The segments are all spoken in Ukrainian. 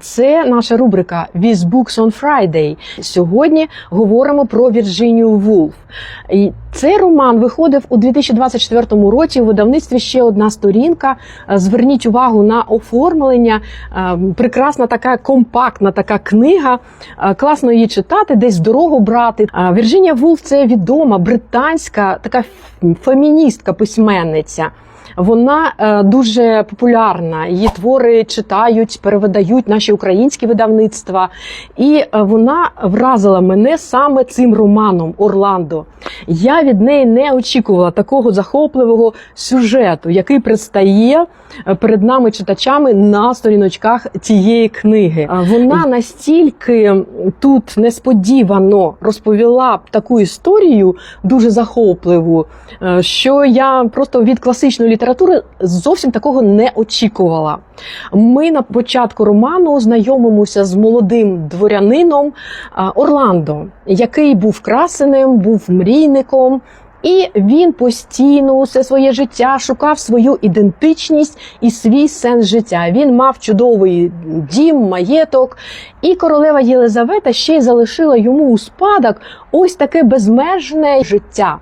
Це наша рубрика «With Books on Friday». Сьогодні говоримо про Вірджинію Вулф. І цей роман виходив у 2024 році у видавництві ще одна сторінка. Е, Зверніть увагу на оформлення. Е, Прекрасна така компактна така книга. Е, Класно її читати, десь дорогу брати. Вірджинія Вулф це відома британська така феміністка письменниця. Вона дуже популярна. Її твори читають, перевидають наші українські видавництва. І е, вона вразила мене саме цим романом Орландо. Я від неї не очікувала такого захопливого сюжету, який предстає е, перед нами читачами на сторіночках цієї книги. Вона настільки тут несподівано розповіла таку історію, дуже захопливу, е, що я просто від класичної літератури зовсім такого не очікувала. Ми на початку роману знайомимося з молодим дворянином Орландо, який був красеним, був мрійником. І він постійно усе своє життя шукав свою ідентичність і свій сенс життя. Він мав чудовий дім, маєток, і королева Єлизавета ще й залишила йому у спадок ось таке безмежне життя.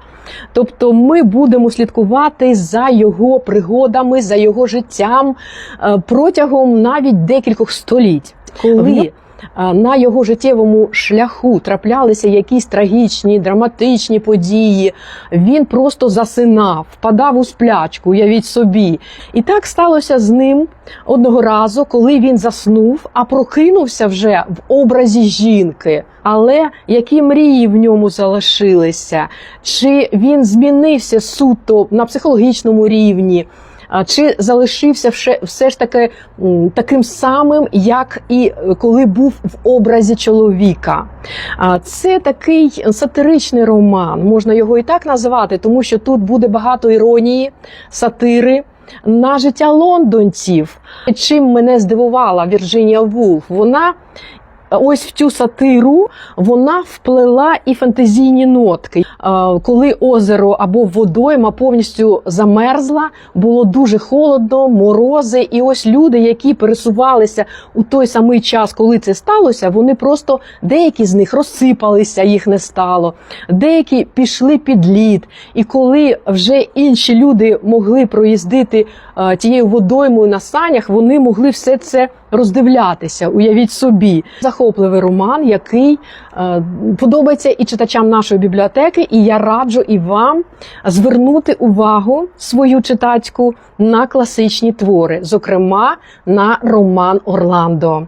Тобто ми будемо слідкувати за його пригодами, за його життям е, протягом навіть декількох століть. Коли на його життєвому шляху траплялися якісь трагічні, драматичні події, він просто засинав, впадав у сплячку, уявіть собі. І так сталося з ним одного разу, коли він заснув, а прокинувся вже в образі жінки. Але які мрії в ньому залишилися? Чи він змінився суто на психологічному рівні? Чи залишився все, ж таки таким самим, як і е, коли був в образі чоловіка? Це такий сатиричний роман, можна його і так назвати, тому що тут буде багато іронії, сатири. На життя лондонців. Чим мене здивувала Вірджинія Вулф? Вона ось в цю сатиру вона вплела і фантазійні нотки. Коли озеро або водойма повністю замерзла, було дуже холодно, морози, і ось люди, які пересувалися у той самий час, коли це сталося, вони просто деякі з них розсипалися, їх не стало, деякі пішли під лід. І коли вже інші люди могли проїздити тією водоймою на санях, вони могли все це роздивлятися. Уявіть собі, захопливий роман, який е, подобається і читачам нашої бібліотеки, і я раджу і вам звернути увагу свою читацьку на класичні твори, зокрема на роман Орландо.